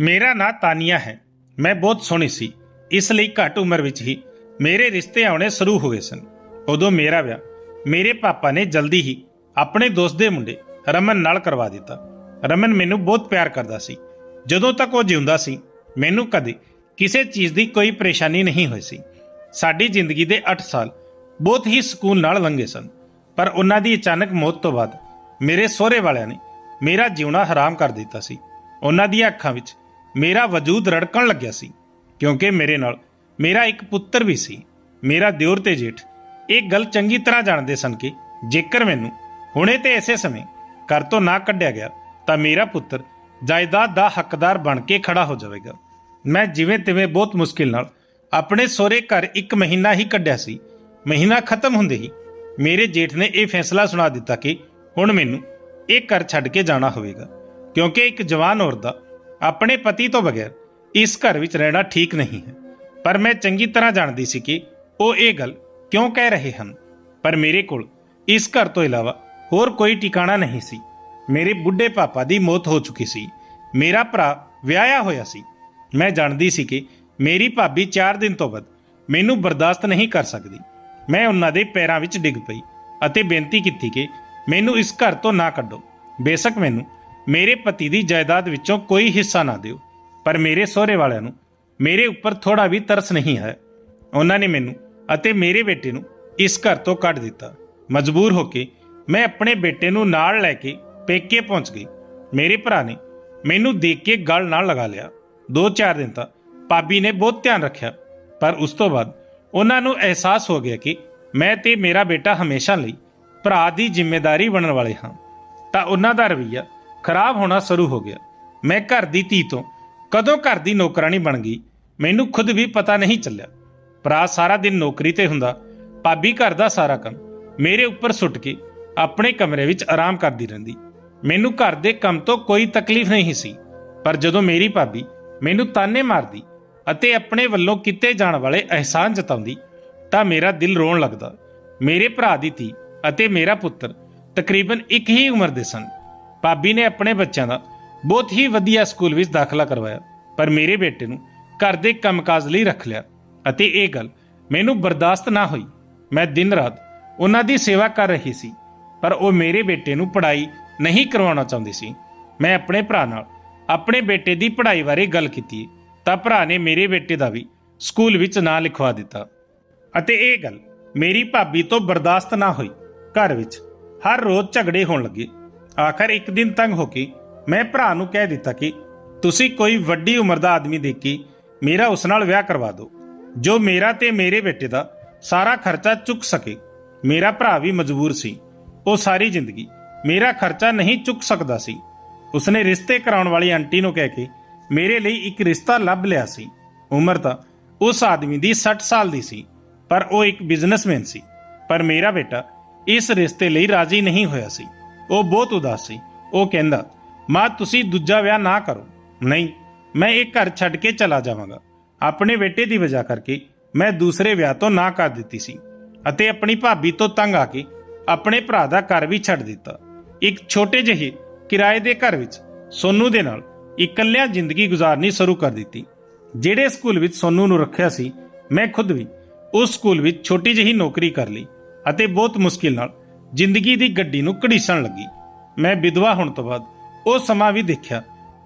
ਮੇਰਾ ਨਾਂ ਤਾਨੀਆ ਹੈ। ਮੈਂ ਬਹੁਤ ਸੋਹਣੀ ਸੀ। ਇਸ ਲਈ ਘੱਟ ਉਮਰ ਵਿੱਚ ਹੀ ਮੇਰੇ ਰਿਸ਼ਤੇ ਆਉਣੇ ਸ਼ੁਰੂ ਹੋ ਗਏ ਸਨ। ਉਦੋਂ ਮੇਰਾ ਵਿਆਹ ਮੇਰੇ ਪਾਪਾ ਨੇ ਜਲਦੀ ਹੀ ਆਪਣੇ ਦੋਸਤ ਦੇ ਮੁੰਡੇ ਰਮਨ ਨਾਲ ਕਰਵਾ ਦਿੱਤਾ। ਰਮਨ ਮੈਨੂੰ ਬਹੁਤ ਪਿਆਰ ਕਰਦਾ ਸੀ। ਜਦੋਂ ਤੱਕ ਉਹ ਜਿਉਂਦਾ ਸੀ, ਮੈਨੂੰ ਕਦੇ ਕਿਸੇ ਚੀਜ਼ ਦੀ ਕੋਈ ਪਰੇਸ਼ਾਨੀ ਨਹੀਂ ਹੋਈ ਸੀ। ਸਾਡੀ ਜ਼ਿੰਦਗੀ ਦੇ 8 ਸਾਲ ਬਹੁਤ ਹੀ ਸਕੂਨ ਨਾਲ ਲੰਘੇ ਸਨ। ਪਰ ਉਹਨਾਂ ਦੀ ਅਚਾਨਕ ਮੌਤ ਤੋਂ ਬਾਅਦ ਮੇਰੇ ਸਹੁਰੇ ਵਾਲਿਆਂ ਨੇ ਮੇਰਾ ਜਿਉਣਾ ਹਰਾਮ ਕਰ ਦਿੱਤਾ ਸੀ। ਉਹਨਾਂ ਦੀਆਂ ਅੱਖਾਂ ਵਿੱਚ ਮੇਰਾ ਵਜੂਦ ਰੜਕਣ ਲੱਗਿਆ ਸੀ, ਕਿਉਂਕਿ ਮੇਰੇ ਨਾਲ ਮੇਰਾ ਇੱਕ ਪੁੱਤਰ ਵੀ ਸੀ, ਮੇਰਾ ਦਿਓਰ ਤੇ ਜੇਠ। ਇਹ ਗੱਲ ਚੰਗੀ ਤਰ੍ਹਾਂ ਜਾਣਦੇ ਸਨ ਕਿ ਜੇਕਰ ਮੈਨੂੰ ਹੁਣੇ ਤੇ ਇਸੇ ਸਮੇਂ ਘਰ ਤੋਂ ਨਾ ਕੱਢਿਆ ਗਿਆ, ਤਾਂ ਮੇਰਾ ਪੁੱਤਰ ਜਾਇਦਾਦ ਦਾ ਹੱਕਦਾਰ ਬਣ ਕੇ ਖੜਾ ਹੋ ਜਾਵੇਗਾ। ਮੈਂ ਜਿਵੇਂ ਤਿਵੇਂ ਬਹੁਤ ਮੁਸ਼ਕਿਲ ਨਾਲ ਆਪਣੇ ਸਹੁਰੇ ਘਰ ਇੱਕ ਮਹੀਨਾ ਹੀ ਕੱਢਿਆ ਸੀ, ਮਹੀਨਾ ਖਤਮ ਹੁੰਦੇ ਹੀ ਮੇਰੇ ਜੇਠ ਨੇ ਇਹ ਫੈਸਲਾ ਸੁਣਾ ਦਿੱਤਾ ਕਿ ਹੁਣ ਮੈਨੂੰ ਇਹ ਘਰ ਛੱਡ ਕੇ ਜਾਣਾ ਹੋਵੇਗਾ, ਕਿਉਂਕਿ ਇੱਕ ਜਵਾਨ ਔਰਤ ਦਾ ਆਪਣੇ ਪਤੀ ਤੋਂ ਬਗੈਰ ਇਸ ਘਰ ਵਿੱਚ ਰਹਿਣਾ ਠੀਕ ਨਹੀਂ ਹੈ। ਪਰ ਮੈਂ ਚੰਗੀ ਤਰ੍ਹਾਂ ਜਾਣਦੀ ਸੀ ਕਿ ਉਹ ਇਹ ਗੱਲ ਕਿਉਂ ਕਹਿ ਰਹੇ ਹਨ। ਪਰ ਮੇਰੇ ਕੋਲ ਇਸ ਘਰ ਤੋਂ ਇਲਾਵਾ ਹੋਰ ਕੋਈ ਟਿਕਾਣਾ ਨਹੀਂ ਸੀ। ਮੇਰੇ ਬੁੱਢੇ ਪਾਪਾ ਦੀ ਮੌਤ ਹੋ ਚੁੱਕੀ ਸੀ। ਮੇਰਾ ਭਰਾ ਵਿਆਹਿਆ ਹੋਇਆ ਸੀ। ਮੈਂ ਜਾਣਦੀ ਸੀ ਕਿ ਮੇਰੀ ਭਾਬੀ 4 ਦਿਨ ਤੋਂ ਬਾਅਦ ਮੈਨੂੰ ਬਰਦਾਸ਼ਤ ਨਹੀਂ ਕਰ ਸਕਦੀ। ਮੈਂ ਉਹਨਾਂ ਦੇ ਪੈਰਾਂ ਵਿੱਚ ਡਿੱਗ ਪਈ ਅਤੇ ਬੇਨਤੀ ਕੀਤੀ ਕਿ ਮੈਨੂੰ ਇਸ ਘਰ ਤੋਂ ਨਾ ਕੱਢੋ। ਬੇਸ਼ੱਕ ਮੈਨੂੰ ਮੇਰੇ ਪਤੀ ਦੀ ਜਾਇਦਾਦ ਵਿੱਚੋਂ ਕੋਈ ਹਿੱਸਾ ਨਾ ਦਿਓ। ਪਰ ਮੇਰੇ ਸਹੁਰੇ ਵਾਲਿਆਂ ਨੂੰ ਮੇਰੇ ਉੱਪਰ ਥੋੜਾ ਵੀ ਤਰਸ ਨਹੀਂ ਹੈ। ਉਹਨਾਂ ਨੇ ਮੈਨੂੰ ਅਤੇ ਮੇਰੇ ਬੇਟੇ ਨੂੰ ਇਸ ਘਰ ਤੋਂ ਕੱਢ ਦਿੱਤਾ। ਮਜਬੂਰ ਹੋ ਕੇ ਮੈਂ ਆਪਣੇ ਬੇਟੇ ਨੂੰ ਨਾਲ ਲੈ ਕੇ ਪੇਕੇ ਪਹੁੰਚ ਗਈ। ਮੇਰੇ ਭਰਾ ਨੇ ਮੈਨੂੰ ਦੇਖ ਕੇ ਗਲ ਨਾਲ ਲਗਾ ਲਿਆ। 2-4 ਦਿਨ ਤਾਂ ਭਾਬੀ ਨੇ ਬਹੁਤ ਧਿਆਨ ਰੱਖਿਆ। ਪਰ ਉਸ ਤੋਂ ਬਾਅਦ ਉਹਨਾਂ ਨੂੰ ਅਹਿਸਾਸ ਹੋ ਗਿਆ ਕਿ ਮੈਂ ਤੇ ਮੇਰਾ ਬੇਟਾ ਹਮੇਸ਼ਾ ਲਈ ਭਰਾ ਦੀ ਜ਼ਿੰਮੇਵਾਰੀ ਬਣਨ ਵਾਲੇ ਹਾਂ। ਤਾਂ ਉਹਨਾਂ ਦਾ ਰਵਈਆ ਖਰਾਬ ਹੋਣਾ ਸ਼ੁਰੂ ਹੋ ਗਿਆ। ਮੈਂ ਘਰ ਦੀ ਧੀ ਤੋਂ ਕਦੋਂ ਘਰ ਦੀ ਨੌਕਰਾਨੀ ਬਣ ਗਈ, ਮੈਨੂੰ ਖੁਦ ਵੀ ਪਤਾ ਨਹੀਂ ਚੱਲਿਆ। ਭਰਾ ਸਾਰਾ ਦਿਨ ਨੌਕਰੀ ਤੇ ਹੁੰਦਾ, ਭਾਬੀ ਘਰ ਦਾ ਸਾਰਾ ਕੰਮ ਮੇਰੇ ਉੱਪਰ ਸੁੱਟ ਕੇ ਆਪਣੇ ਕਮਰੇ ਵਿੱਚ ਆਰਾਮ ਕਰਦੀ ਰਹਿੰਦੀ। ਮੈਨੂੰ ਘਰ ਦੇ ਕੰਮ ਤੋਂ ਕੋਈ ਤਕਲੀਫ ਨਹੀਂ ਸੀ, ਪਰ ਜਦੋਂ ਮੇਰੀ ਭਾਬੀ ਮੈਨੂੰ ਤਾਨੇ ਮਾਰਦੀ ਅਤੇ ਆਪਣੇ ਵੱਲੋਂ ਕੀਤੇ ਜਾਣ ਵਾਲੇ ਅਹਿਸਾਨ ਜਤਾਉਂਦੀ, ਤਾਂ ਮੇਰਾ ਦਿਲ ਰੋਣ ਲੱਗਦਾ। ਮੇਰੇ ਭਰਾ ਦੀ ਧੀ ਅਤੇ ਮੇਰਾ ਪੁੱਤਰ ਤਕਰੀਬਨ ਇੱਕ ਹੀ ਉਮਰ ਦੇ ਸਨ। ਭਾਬੀ ਨੇ ਆਪਣੇ ਬੱਚਿਆਂ ਦਾ ਬਹੁਤ ਹੀ ਵਧੀਆ ਸਕੂਲ ਵਿੱਚ ਦਾਖਲਾ ਕਰਵਾਇਆ, ਪਰ ਮੇਰੇ ਬੇਟੇ ਨੂੰ ਘਰ ਦੇ ਕੰਮਕਾਜ ਲਈ ਰੱਖ ਲਿਆ ਅਤੇ ਇਹ ਗੱਲ ਮੈਨੂੰ ਬਰਦਾਸ਼ਤ ਨਾ ਹੋਈ। ਮੈਂ ਦਿਨ ਰਾਤ ਉਹਨਾਂ ਦੀ ਸੇਵਾ ਕਰ ਰਹੀ ਸੀ, ਪਰ ਉਹ ਮੇਰੇ ਬੇਟੇ ਨੂੰ ਪੜ੍ਹਾਈ ਨਹੀਂ ਕਰਵਾਉਣਾ ਚਾਹੁੰਦੀ ਸੀ। ਮੈਂ ਆਪਣੇ ਭਰਾ ਨਾਲ ਆਪਣੇ ਬੇਟੇ ਦੀ ਪੜ੍ਹਾਈ ਬਾਰੇ ਗੱਲ ਕੀਤੀ, ਤਾਂ ਭਰਾ ਨੇ ਮੇਰੇ ਬੇਟੇ ਦਾ ਵੀ ਸਕੂਲ ਵਿੱਚ ਨਾਂ ਲਿਖਵਾ ਦਿੱਤਾ ਅਤੇ ਇਹ ਗੱਲ ਮੇਰੀ ਭਾਬੀ ਤੋਂ ਬਰਦਾਸ਼ਤ ਨਾ ਹੋਈ। ਘਰ ਵਿੱਚ ਹਰ ਰੋਜ਼ ਝਗੜੇ ਹੋਣ ਲੱਗੇ। ਆਖਰ ਇੱਕ ਦਿਨ ਤੰਗ ਹੋ ਕੇ ਮੈਂ ਭਰਾ ਨੂੰ ਕਹਿ ਦਿੱਤਾ ਕਿ ਤੁਸੀਂ ਕੋਈ ਵੱਡੀ ਉਮਰ ਦਾ ਆਦਮੀ ਦੇਖ ਕੇ ਮੇਰਾ ਉਸ ਨਾਲ ਵਿਆਹ ਕਰਵਾ ਦਿਓ। ਜੋ ਮੇਰਾ ਤੇ ਮੇਰੇ ਬੇਟੇ ਦਾ ਸਾਰਾ ਖਰਚਾ ਚੁੱਕ ਸਕੇ, ਮੇਰਾ ਭਰਾ ਵੀ ਮਜਬੂਰ ਸੀ। ਉਹ ਸਾਰੀ ਜ਼ਿੰਦਗੀ ਮੇਰਾ ਖਰਚਾ ਨਹੀਂ ਚੁੱਕ ਸਕਦਾ ਸੀ। ਉਸਨੇ ਰਿਸ਼ਤੇ ਕਰਾਉਣ ਵਾਲੀ ਆਂਟੀ ਨੂੰ ਕਹਿ ਕੇ ਮੇਰੇ ਲਈ ਇੱਕ ਰਿਸ਼ਤਾ ਲੱਭ ਲਿਆ ਸੀ। ਉਮਰ ਤਾਂ ਉਸ ਆਦਮੀ ਦੀ 60 ਸਾਲ ਦੀ ਸੀ, ਪਰ ਉਹ ਇੱਕ ਬਿਜ਼ਨਸਮੈਨ ਸੀ। ਪਰ ਮੇਰਾ ਬੇਟਾ ਇਸ ਰਿਸ਼ਤੇ ਲਈ ਰਾਜ਼ੀ ਨਹੀਂ ਹੋਇਆ ਸੀ। ਉਹ ਬਹੁਤ ਉਦਾਸ। ਸੀ ਉਹ ਕਹਿੰਦਾ, ਮਾਂ, ਤੁਸੀਂ ਦੂਜਾ ਵਿਆਹ ਨਾ ਕਰੋ। ਨਹੀਂ, ਮੈਂ ਇਹ ਘਰ ਛੱਡ ਕੇ ਚਲਾ ਜਾਵਾਂਗਾ। ਆਪਣੇ ਬੇਟੇ ਦੀ ਵਜ੍ਹਾ ਕਰਕੇ ਮੈਂ ਦੂਸਰੇ ਵਿਆਹ ਤੋਂ ਨਾ ਕਰ ਦਿੱਤੀ ਸੀ ਅਤੇ ਆਪਣੀ ਭਾਬੀ ਤੋਂ ਤੰਗ ਆ ਕੇ ਆਪਣੇ ਭਰਾ ਦਾ ਘਰ ਵੀ ਛੱਡ ਦਿੱਤਾ। ਇੱਕ ਛੋਟੇ ਜਿਹੇ ਕਿਰਾਏ ਦੇ ਘਰ ਵਿੱਚ ਸੋਨੂ ਦੇ ਨਾਲ ਇਕੱਲਿਆਂ ਜ਼ਿੰਦਗੀ ਗੁਜ਼ਾਰਨੀ ਸ਼ੁਰੂ ਕਰ ਦਿੱਤੀ। ਜਿਹੜੇ ਸਕੂਲ ਵਿੱਚ ਸੋਨੂ ਨੂੰ ਰੱਖਿਆ ਸੀ, ਮੈਂ ਖੁਦ ਵੀ ਉਸ ਸਕੂਲ ਵਿੱਚ ਛੋਟੀ ਜਿਹੀ ਨੌਕਰੀ ਕਰ ਲਈ ਅਤੇ ਬਹੁਤ ਮੁਸ਼ਕਿਲ ਨਾਲ ਜ਼ਿੰਦਗੀ ਦੀ ਗੱਡੀ ਨੂੰ ਘੜੀਸਣ ਲੱਗੀ। ਮੈਂ ਵਿਧਵਾ ਹੋਣ ਤੋਂ ਬਾਅਦ ਉਹ ਸਮਾਂ ਵੀ ਦੇਖਿਆ।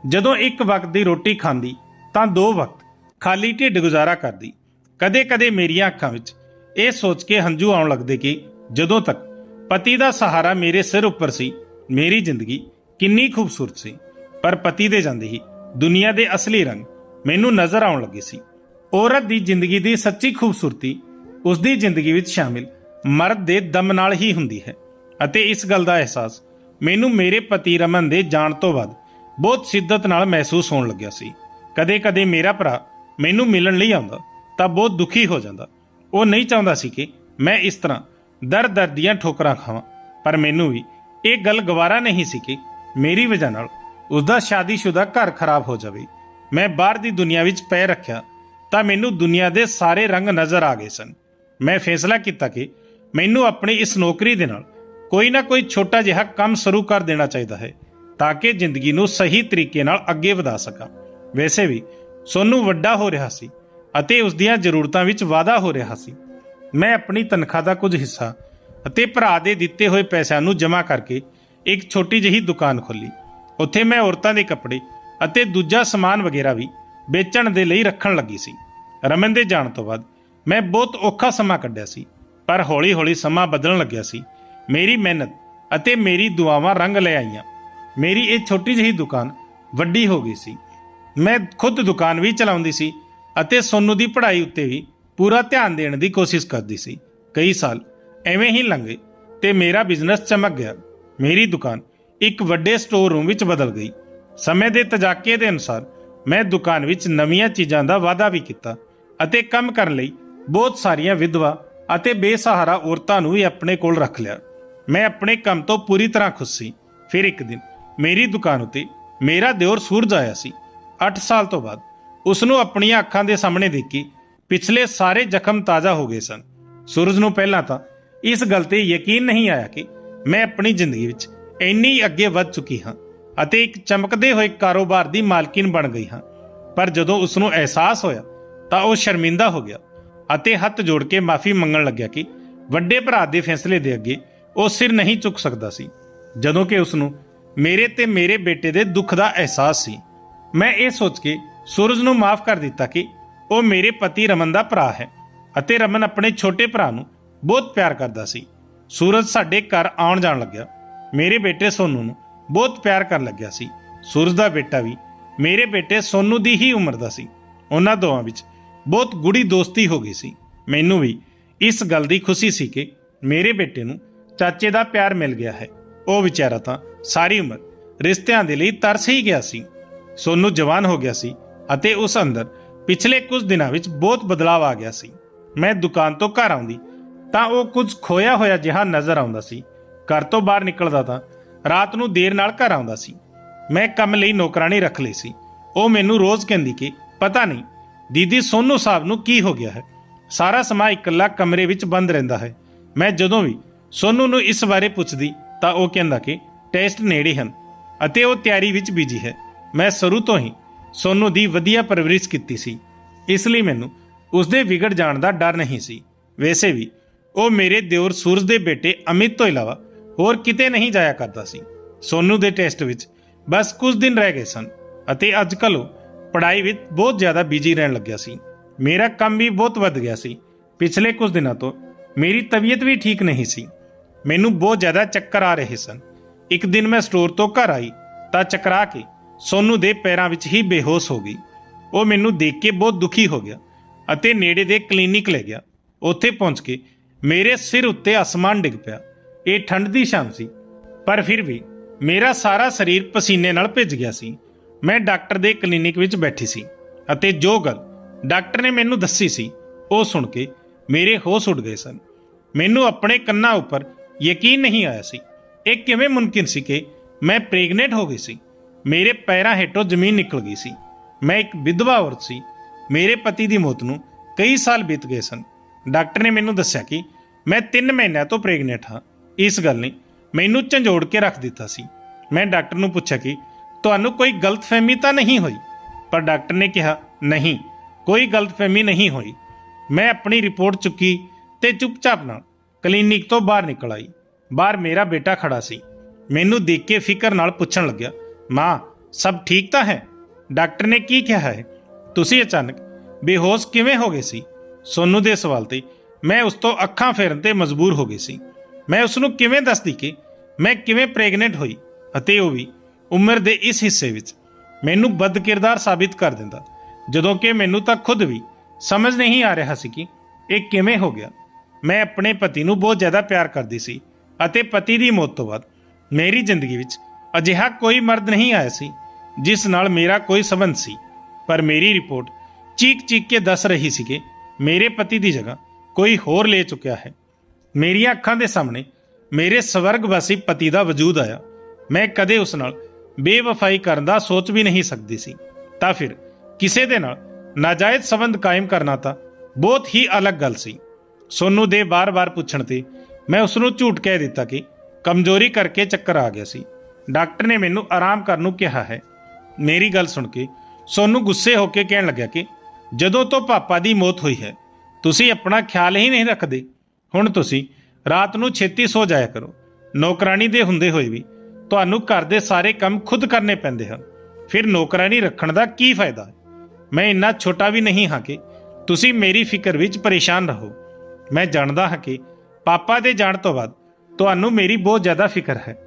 ਜਦੋਂ ਇੱਕ ਵਕਤ ਦੀ ਰੋਟੀ ਖਾਂਦੀ, ਤਾਂ ਦੋ ਵਕਤ ਖਾਲੀ ਢਿੱਡ ਗੁਜ਼ਾਰਾ ਕਰਦੀ। ਕਦੇ-ਕਦੇ ਮੇਰੀਆਂ ਅੱਖਾਂ ਵਿੱਚ ਇਹ ਸੋਚ ਕੇ ਹੰਝੂ ਆਉਣ ਲੱਗਦੇ ਕਿ ਜਦੋਂ ਤੱਕ ਪਤੀ ਦਾ ਸਹਾਰਾ ਮੇਰੇ ਸਿਰ ਉੱਪਰ ਸੀ, ਮੇਰੀ ਜ਼ਿੰਦਗੀ ਕਿੰਨੀ ਖੂਬਸੂਰਤ ਸੀ। ਪਰ ਪਤੀ ਦੇ ਜਾਂਦੇ ਹੀ ਦੁਨੀਆ ਦੇ ਅਸਲੀ ਰੰਗ ਮੈਨੂੰ ਨਜ਼ਰ ਆਉਣ ਲੱਗੇ ਸੀ। ਔਰਤ ਦੀ ਜ਼ਿੰਦਗੀ ਦੀ ਸੱਚੀ ਖੂਬਸੂਰਤੀ ਉਸ ਦੀ ਜ਼ਿੰਦਗੀ ਵਿੱਚ ਸ਼ਾਮਿਲ ਮਰਦ ਦੇ ਦਮ ਨਾਲ ਹੀ ਹੁੰਦੀ ਹੈ। ਅਤੇ ਇਸ ਗੱਲ ਦਾ ਅਹਿਸਾਸ ਮੈਨੂੰ ਮੇਰੇ ਪਤੀ ਰਮਨ ਦੇ ਜਾਣ ਤੋਂ ਬਾਅਦ ਬਹੁਤ ਸ਼ਿੱਦਤ ਨਾਲ ਮਹਿਸੂਸ ਹੋਣ ਲੱਗਿਆ ਸੀ। ਕਦੇ-ਕਦੇ ਮੇਰਾ ਭਰਾ ਮੈਨੂੰ ਮਿਲਣ ਲਈ ਆਉਂਦਾ ਤਾਂ ਬਹੁਤ ਦੁਖੀ ਹੋ ਜਾਂਦਾ। ਉਹ ਨਹੀਂ ਚਾਹੁੰਦਾ ਸੀ ਕਿ ਮੈਂ ਇਸ ਤਰ੍ਹਾਂ ਦਰ-ਦਰ ਦੀਆਂ ਠੋਕਰਾਂ ਖਾਵਾਂ, ਪਰ ਮੈਨੂੰ ਵੀ ਇਹ ਗੱਲ ਗਵਾਰਾ ਨਹੀਂ ਸੀ ਕਿ ਮੇਰੀ ਵਜ੍ਹਾ ਨਾਲ ਉਸ ਦਾ ਸ਼ਾਦੀशुदा ਘਰ ਖਰਾਬ ਹੋ ਜਾਵੇ। ਮੈਂ ਬਾਹਰ ਦੀ ਦੁਨੀਆ ਵਿੱਚ ਪੈ ਰੱਖਿਆ ਤਾਂ ਮੈਨੂੰ ਦੁਨੀਆ ਦੇ ਸਾਰੇ ਰੰਗ ਨਜ਼ਰ ਆ ਗਏ ਸਨ। ਮੈਂ ਫੈਸਲਾ ਕੀਤਾ ਕਿ ਮੈਨੂੰ ਆਪਣੀ ਇਸ ਨੌਕਰੀ ਦੇ ਨਾਲ ਕੋਈ ਨਾ ਕੋਈ ਛੋਟਾ ਜਿਹਾ ਕੰਮ ਸ਼ੁਰੂ ਕਰ ਦੇਣਾ ਚਾਹੀਦਾ ਹੈ ਤਾਂ ਕਿ ਜ਼ਿੰਦਗੀ ਨੂੰ ਸਹੀ ਤਰੀਕੇ ਨਾਲ ਅੱਗੇ ਵਧਾ ਸਕਾਂ। ਵੈਸੇ ਵੀ ਸੋਨੂੰ ਵੱਡਾ ਹੋ ਰਿਹਾ ਸੀ ਅਤੇ ਉਸ ਦੀਆਂ ਜ਼ਰੂਰਤਾਂ ਵਿੱਚ ਵਾਧਾ ਹੋ ਰਿਹਾ ਸੀ। ਮੈਂ ਆਪਣੀ ਤਨਖਾਹ ਦਾ ਕੁਝ ਹਿੱਸਾ ਅਤੇ ਭਰਾ ਦੇ ਦਿੱਤੇ ਹੋਏ ਪੈਸਿਆਂ ਨੂੰ ਜਮ੍ਹਾਂ ਕਰਕੇ ਇੱਕ ਛੋਟੀ ਜਿਹੀ ਦੁਕਾਨ ਖੋਲੀ ਉੱਥੇ ਮੈਂ ਔਰਤਾਂ ਦੇ ਕੱਪੜੇ ਅਤੇ ਦੂਜਾ ਸਮਾਨ ਵਗੈਰਾ ਵੀ ਵੇਚਣ ਦੇ ਲਈ ਰੱਖਣ ਲੱਗੀ ਸੀ। ਰਮਨ ਦੇ ਜਾਣ ਤੋਂ ਬਾਅਦ ਮੈਂ ਬਹੁਤ ਔਖਾ ਸਮਾਂ ਕੱਢਿਆ ਸੀ, ਪਰ ਹੌਲੀ-ਹੌਲੀ ਸਮਾਂ ਬਦਲਣ ਲੱਗਿਆ ਸੀ ਮੇਰੀ ਮਿਹਨਤ ਅਤੇ ਮੇਰੀ ਦੁਆਵਾਂ ਰੰਗ ਲੈ ਆਈਆਂ। ਮੇਰੀ ਇਹ ਛੋਟੀ ਜਿਹੀ ਦੁਕਾਨ ਵੱਡੀ ਹੋ ਗਈ ਸੀ। ਮੈਂ ਖੁਦ ਦੁਕਾਨ ਵੀ ਚਲਾਉਂਦੀ ਸੀ ਅਤੇ ਸੋਨੂ ਦੀ ਪੜ੍ਹਾਈ ਉੱਤੇ ਵੀ ਪੂਰਾ ਧਿਆਨ ਦੇਣ ਦੀ ਕੋਸ਼ਿਸ਼ ਕਰਦੀ ਸੀ। ਕਈ ਸਾਲ ਐਵੇਂ ਹੀ ਲੰਘੇ ਤੇ ਮੇਰਾ ਬਿਜ਼ਨਸ ਚਮਕ ਗਿਆ। ਮੇਰੀ ਦੁਕਾਨ ਇੱਕ ਵੱਡੇ ਸਟੋਰ ਰੂਮ ਵਿੱਚ ਬਦਲ ਗਈ। ਸਮੇਂ ਦੇ ਤਜਾਕੇ ਦੇ ਅਨੁਸਾਰ ਮੈਂ ਦੁਕਾਨ ਵਿੱਚ ਨਵੀਆਂ ਚੀਜ਼ਾਂ ਦਾ ਵਾਅਦਾ ਵੀ ਕੀਤਾ ਅਤੇ ਕੰਮ ਕਰਨ ਲਈ ਬਹੁਤ ਸਾਰੀਆਂ ਵਿਧਵਾ ਅਤੇ ਬੇਸਹਾਰਾ ਔਰਤਾਂ ਨੂੰ ਵੀ ਆਪਣੇ ਕੋਲ ਰੱਖ ਲਿਆ। ਮੈਂ ਆਪਣੇ ਕੰਮ ਤੋਂ ਪੂਰੀ ਤਰ੍ਹਾਂ ਖੁਸ਼ ਸੀ। ਫਿਰ ਇੱਕ ਦਿਨ ਮੇਰੀ ਦੁਕਾਨ ਉੱਤੇ ਮੇਰਾ ਦਿਓਰ ਸੂਰਜ ਆਇਆ ਸੀ। 8 ਸਾਲ ਤੋਂ ਬਾਅਦ ਉਸ ਨੂੰ ਆਪਣੀਆਂ ਅੱਖਾਂ ਦੇ ਸਾਹਮਣੇ ਦੇਖੀ ਪਿਛਲੇ ਸਾਰੇ ਜ਼ਖਮ ਤਾਜ਼ਾ ਹੋ ਗਏ ਸਨ। ਸੂਰਜ ਨੂੰ ਪਹਿਲਾਂ ਤਾਂ ਇਸ ਗੱਲ ਤੇ ਯਕੀਨ ਨਹੀਂ ਆਇਆ ਕਿ ਮੈਂ ਆਪਣੀ ਜ਼ਿੰਦਗੀ ਵਿੱਚ ਇੰਨੀ ਅੱਗੇ ਵੱਧ ਚੁੱਕੀ ਹਾਂ ਅਤੇ ਇੱਕ ਚਮਕਦੇ ਹੋਏ ਕਾਰੋਬਾਰ ਦੀ ਮਾਲਕਿਨ ਬਣ ਗਈ ਹਾਂ। ਪਰ ਜਦੋਂ ਉਸ ਨੂੰ ਅਹਿਸਾਸ ਹੋਇਆ ਤਾਂ ਉਹ ਸ਼ਰਮਿੰਦਾ ਹੋ ਗਿਆ ਅਤੇ ਹੱਥ ਜੋੜ ਕੇ ਮਾਫੀ ਮੰਗਣ ਲੱਗਿਆ ਕਿ ਵੱਡੇ ਭਰਾ ਦੇ ਫੈਸਲੇ ਦੇ ਅੱਗੇ ਉਹ ਸਿਰ ਨਹੀਂ ਚੁੱਕ ਸਕਦਾ ਸੀ, ਜਦੋਂ ਕਿ ਉਸ ਨੂੰ ਮੇਰੇ ਤੇ ਮੇਰੇ ਬੇਟੇ ਦੇ ਦੁੱਖ ਦਾ ਅਹਿਸਾਸ ਸੀ। ਮੈਂ ਇਹ ਸੋਚ ਕੇ ਸੂਰਜ ਨੂੰ ਮਾਫ ਕਰ ਦਿੱਤਾ ਕਿ ਉਹ ਮੇਰੇ ਪਤੀ ਰਮਨ ਦਾ ਭਰਾ ਹੈ ਅਤੇ ਰਮਨ ਆਪਣੇ ਛੋਟੇ ਭਰਾ ਨੂੰ ਬਹੁਤ ਪਿਆਰ ਕਰਦਾ ਸੀ। ਸੂਰਜ ਸਾਡੇ ਘਰ ਆਉਣ ਜਾਣ ਲੱਗਿਆ। ਮੇਰੇ ਬੇਟੇ ਸੋਨੂ ਨੂੰ ਬਹੁਤ ਪਿਆਰ ਕਰਨ ਲੱਗਿਆ ਸੀ। ਸੂਰਜ ਦਾ ਬੇਟਾ ਵੀ ਮੇਰੇ ਬੇਟੇ ਸੋਨੂ ਦੀ ਹੀ ਉਮਰ ਦਾ ਸੀ। ਉਹਨਾਂ ਦੋਵਾਂ ਵਿੱਚ ਬਹੁਤ ਗੁੜੀ ਦੋਸਤੀ ਹੋ ਗਈ ਸੀ। ਮੈਨੂੰ ਵੀ ਇਸ ਗੱਲ ਦੀ ਖੁਸ਼ੀ ਸੀ ਕਿ ਮੇਰੇ ਬੇਟੇ ਨੂੰ ਚਾਚੇ ਦਾ ਪਿਆਰ ਮਿਲ ਗਿਆ ਹੈ। ਉਹ ਵਿਚਾਰਾ ਤਾਂ ਸਾਰੀ ਉਮਰ ਰਿਸ਼ਤਿਆਂ ਦੇ ਲਈ ਤਰਸ ਹੀ ਗਿਆ ਸੀ। ਸੋਨੂ ਜਵਾਨ ਹੋ ਗਿਆ ਸੀ ਅਤੇ ਉਸ ਅੰਦਰ ਪਿਛਲੇ ਕੁਝ ਦਿਨਾਂ ਵਿੱਚ ਬਹੁਤ ਬਦਲਾਅ ਆ ਗਿਆ ਸੀ। ਮੈਂ ਦੁਕਾਨ ਤੋਂ ਘਰ ਆਉਂਦੀ ਤਾਂ ਉਹ ਕੁਝ ਖੋਇਆ ਹੋਇਆ ਜਿਹਾ ਨਜ਼ਰ ਆਉਂਦਾ ਸੀ। ਘਰ ਤੋਂ ਬਾਹਰ ਨਿਕਲਦਾ ਤਾਂ ਰਾਤ ਨੂੰ ਦੇਰ ਨਾਲ ਘਰ ਆਉਂਦਾ ਸੀ। ਮੈਂ ਕੰਮ ਲਈ ਨੌਕਰਾਨੀ ਰੱਖ ਲਈ ਸੀ। ਉਹ ਮੈਨੂੰ ਰੋਜ਼ ਕਹਿੰਦੀ ਕਿ, ਪਤਾ ਨਹੀਂ, ਦੀਦੀ ਸੋਨੂ ਸਾਹਿਬ ਨੂੰ ਕੀ ਹੋ ਗਿਆ ਹੈ? ਸਾਰਾ ਸਮਾਂ ਇਕੱਲਾ ਕਮਰੇ ਵਿੱਚ ਬੰਦ ਰਹਿੰਦਾ ਹੈ। ਮੈਂ ਜਦੋਂ ਵੀ ਸੋਨੂ ਨੂੰ ਇਸ ਬਾਰੇ ਪੁੱਛਦੀ ਤਾਂ ਉਹ ਕਹਿੰਦਾ ਕਿ ਟੈਸਟ ਨੇੜੇ ਹਨ ਅਤੇ ਉਹ ਤਿਆਰੀ ਵਿੱਚ ਬਿਜ਼ੀ ਹੈ। ਮੈਂ ਸ਼ੁਰੂ ਤੋਂ ਹੀ ਸੋਨੂ ਦੀ ਵਧੀਆ ਪਰਵਰਿਸ਼ ਕੀਤੀ ਸੀ। ਇਸ ਲਈ ਮੈਨੂੰ ਉਸ ਦੇ ਵਿਗੜ ਜਾਣ ਦਾ ਡਰ ਨਹੀਂ ਸੀ। ਵੈਸੇ ਵੀ ਉਹ ਮੇਰੇ ਦਿਓਰ ਸੂਰਜ ਦੇ ਬੇਟੇ ਅਮਿਤ ਤੋਂ ਇਲਾਵਾ ਹੋਰ ਕਿਤੇ ਨਹੀਂ ਜਾਇਆ ਕਰਦਾ ਸੀ। ਸੋਨੂ ਦੇ ਟੈਸਟ ਵਿੱਚ ਬਸ ਕੁਝ ਦਿਨ ਰਹਿ ਗਏ ਸਨ ਅਤੇ ਅੱਜ ਕੱਲ੍ਹ ਉਹ ਪੜ੍ਹਾਈ ਵਿੱਚ ਬਹੁਤ ਜ਼ਿਆਦਾ ਬਿਜ਼ੀ ਰਹਿਣ ਲੱਗਿਆ ਸੀ। ਮੇਰਾ ਕੰਮ ਵੀ ਬਹੁਤ ਵੱਧ ਗਿਆ ਸੀ। ਪਿਛਲੇ ਕੁਝ ਦਿਨਾਂ ਤੋਂ ਮੇਰੀ ਤਬੀਅਤ ਵੀ ਠੀਕ ਨਹੀਂ ਸੀ। ਮੈਨੂੰ ਬਹੁਤ ਜ਼ਿਆਦਾ ਚੱਕਰ ਆ ਰਹੇ ਸਨ। ਇੱਕ ਦਿਨ ਮੈਂ ਸਟੋਰ ਤੋਂ ਘਰ ਆਈ ਤਾਂ ਚੱਕਰਾ ਕੇ ਸੋਨੂ ਦੇ ਪੈਰਾਂ ਵਿੱਚ ਹੀ ਬੇਹੋਸ਼ ਹੋ ਗਈ। ਉਹ ਮੈਨੂੰ ਦੇਖ ਕੇ ਬਹੁਤ ਦੁਖੀ ਹੋ ਗਿਆ ਅਤੇ ਨੇੜੇ ਦੇ ਕਲੀਨਿਕ ਲੈ ਗਿਆ। ਉੱਥੇ ਪਹੁੰਚ ਕੇ ਮੇਰੇ ਸਿਰ ਉੱਤੇ ਅਸਮਾਨ ਡਿੱਗ ਪਿਆ। ਇਹ ਠੰਡ ਦੀ ਸ਼ਾਮ ਸੀ, ਪਰ ਫਿਰ ਵੀ ਮੇਰਾ ਸਾਰਾ ਸਰੀਰ ਪਸੀਨੇ ਨਾਲ ਭਿੱਜ ਗਿਆ ਸੀ। ਮੈਂ ਡਾਕਟਰ ਦੇ ਕਲੀਨਿਕ ਵਿੱਚ ਬੈਠੀ ਸੀ ਅਤੇ ਜੋ ਗੱਲ ਡਾਕਟਰ ਨੇ ਮੈਨੂੰ ਦੱਸੀ ਸੀ, ਉਹ ਸੁਣ ਕੇ ਮੇਰੇ ਹੋਸ਼ ਉੱਡ ਗਏ ਸਨ। ਮੈਨੂੰ ਆਪਣੇ ਕੰਨਾਂ ਉੱਪਰ ਯਕੀਨ ਨਹੀਂ ਆਇਆ ਸੀ। ਇਹ ਕਿਵੇਂ ਮੁਮਕਿਨ ਸੀ ਕਿ ਮੈਂ ਪ੍ਰੈਗਨੈਂਟ ਹੋ ਗਈ ਸੀ? ਮੇਰੇ ਪੈਰਾਂ ਹੇਠੋਂ ਜ਼ਮੀਨ ਨਿਕਲ ਗਈ ਸੀ। ਮੈਂ ਇੱਕ ਵਿਧਵਾ ਔਰਤ ਸੀ। ਮੇਰੇ ਪਤੀ ਦੀ ਮੌਤ ਨੂੰ ਕਈ ਸਾਲ ਬੀਤ ਗਏ ਸਨ। ਡਾਕਟਰ ਨੇ ਮੈਨੂੰ ਦੱਸਿਆ ਕਿ ਮੈਂ 3 ਮਹੀਨਿਆਂ ਤੋਂ ਪ੍ਰੈਗਨੈਂਟ ਹਾਂ। ਇਸ ਗੱਲ ਨੇ ਮੈਨੂੰ ਝੰਜੋੜ ਕੇ ਰੱਖ ਦਿੱਤਾ ਸੀ। ਮੈਂ ਡਾਕਟਰ ਨੂੰ ਪੁੱਛਿਆ ਕਿ ਤੁਹਾਨੂੰ ਕੋਈ ਗਲਤਫਹਿਮੀ ਤਾਂ ਨਹੀਂ ਹੋਈ? ਪਰ ਡਾਕਟਰ ਨੇ ਕਿਹਾ, ਨਹੀਂ, ਕੋਈ ਗਲਤਫਹਿਮੀ ਨਹੀਂ ਹੋਈ। ਮੈਂ ਆਪਣੀ ਰਿਪੋਰਟ ਚੁੱਕੀ ਤੇ ਚੁੱਪਚਾਪ ਨਾਲ ਕਲੀਨਿਕ ਤੋਂ ਬਾਹਰ ਨਿਕਲ ਆਈ। ਬਾਹਰ ਮੇਰਾ ਬੇਟਾ ਖੜਾ ਸੀ। ਮੈਨੂੰ ਦੇਖ ਕੇ ਫਿਕਰ ਨਾਲ ਪੁੱਛਣ ਲੱਗਿਆ, ਮਾਂ, ਸਭ ਠੀਕ ਤਾਂ ਹੈ? ਡਾਕਟਰ ਨੇ ਕੀ ਕਿਹਾ ਹੈ? ਤੁਸੀਂ ਅਚਾਨਕ ਬੇਹੋਸ਼ ਕਿਵੇਂ ਹੋ ਗਏ ਸੀ? ਸੋਨੂ ਦੇ ਸਵਾਲ ਤੇ ਮੈਂ ਉਸ ਤੋਂ ਅੱਖਾਂ ਫੇਰਨ ਤੇ ਮਜਬੂਰ ਹੋ ਗਈ ਸੀ। ਮੈਂ ਉਸ ਨੂੰ ਕਿਵੇਂ ਦੱਸਦੀ ਕਿ ਮੈਂ ਕਿਵੇਂ ਪ੍ਰੈਗਨੈਂਟ ਹੋਈ ਅਤੇ ਉਹ ਵੀ ਉਮਰ ਦੇ ਇਸ ਹਿੱਸੇ ਵਿੱਚ ਮੈਨੂੰ ਬਦਕਿਰਦਾਰ ਸਾਬਿਤ ਕਰ ਦਿੰਦਾ, ਜਦੋਂ ਕਿ ਮੈਨੂੰ ਤਾਂ ਖੁਦ ਵੀ ਸਮਝ ਨਹੀਂ ਆ ਰਿਹਾ ਸੀ ਕਿ ਇਹ ਕਿਵੇਂ ਹੋ ਗਿਆ। ਮੈਂ ਆਪਣੇ ਪਤੀ ਨੂੰ ਬਹੁਤ ਜ਼ਿਆਦਾ ਪਿਆਰ ਕਰਦੀ ਸੀ ਅਤੇ ਪਤੀ ਦੀ ਮੌਤ ਤੋਂ ਬਾਅਦ ਮੇਰੀ ਜ਼ਿੰਦਗੀ ਵਿੱਚ ਅਜਿਹਾ ਕੋਈ ਮਰਦ ਨਹੀਂ ਆਇਆ ਸੀ, ਜਿਸ ਨਾਲ ਮੇਰਾ ਕੋਈ ਸਬੰਧ ਸੀ। ਪਰ ਮੇਰੀ ਰਿਪੋਰਟ ਚੀਕ-ਚੀਕ ਕੇ ਦੱਸ ਰਹੀ ਸੀ ਕਿ ਮੇਰੇ ਪਤੀ ਦੀ ਜਗ੍ਹਾ ਕੋਈ ਹੋਰ ਲੈ ਚੁੱਕਿਆ ਹੈ। ਮੇਰੀਆਂ ਅੱਖਾਂ ਦੇ ਸਾਹਮਣੇ ਮੇਰੇ ਸਵਰਗਵਾਸੀ ਪਤੀ ਦਾ ਵਜੂਦ ਆਇਆ। ਮੈਂ ਕਦੇ ਉਸ ਨਾਲ ਬੇਵਫਾਈ ਕਰਨ ਦਾ ਸੋਚ ਵੀ ਨਹੀਂ ਸਕਦੀ ਸੀ। ਤਾਂ ਫਿਰ ਕਿਸੇ ਦੇ ਨਾਲ ਨਾਜਾਇਜ਼ ਸਬੰਧ ਕਾਇਮ ਕਰਨਾ ਤਾਂ ਬਹੁਤ ਹੀ ਅਲੱਗ ਗੱਲ ਸੀ। ਸੋਨੂ ਦੇ ਬਾਰ-ਬਾਰ ਪੁੱਛਣ ਤੇ ਮੈਂ ਉਸ ਨੂੰ ਝੂਠ ਕਹਿ ਦਿੱਤਾ ਕਿ ਕਮਜ਼ੋਰੀ ਕਰਕੇ ਚੱਕਰ ਆ ਗਿਆ ਸੀ। ਡਾਕਟਰ ਨੇ ਮੈਨੂੰ ਆਰਾਮ ਕਰਨ ਨੂੰ ਕਿਹਾ ਹੈ। ਮੇਰੀ ਗੱਲ ਸੁਣ ਕੇ ਸੋਨੂੰ ਗੁੱਸੇ ਹੋ ਕੇ ਕਹਿਣ ਲੱਗਿਆ ਕਿ ਜਦੋਂ ਤੋਂ ਪਾਪਾ ਦੀ ਮੌਤ ਹੋਈ ਹੈ, ਤੁਸੀਂ ਆਪਣਾ ਖਿਆਲ ਹੀ ਨਹੀਂ ਰੱਖਦੇ। ਹੁਣ ਤੁਸੀਂ ਰਾਤ ਨੂੰ ਛੇਤੀ ਸੋ ਜਾਇਆ ਕਰੋ। ਨੌਕਰਾਨੀ ਦੇ ਹੁੰਦੇ ਹੋਏ ਵੀ ਤੁਹਾਨੂੰ ਘਰ ਦੇ ਸਾਰੇ ਕੰਮ ਖੁਦ ਕਰਨੇ ਪੈਂਦੇ ਹਨ। ਫਿਰ ਨੌਕਰਾਨੀ ਰੱਖਣ ਦਾ ਕੀ ਫਾਇਦਾ? ਮੈਂ ਇੰਨਾ ਛੋਟਾ ਵੀ ਨਹੀਂ ਹਾਂ ਕਿ ਤੁਸੀਂ ਮੇਰੀ ਫਿਕਰ ਵਿੱਚ ਪਰੇਸ਼ਾਨ ਰਹੋ। ਮੈਂ ਜਾਣਦਾ ਹਾਂ ਕਿ ਪਾਪਾ ਦੇ ਜਾਣ ਤੋਂ ਬਾਅਦ ਤੁਹਾਨੂੰ ਮੇਰੀ ਬਹੁਤ ਜ਼ਿਆਦਾ ਫਿਕਰ ਹੈ।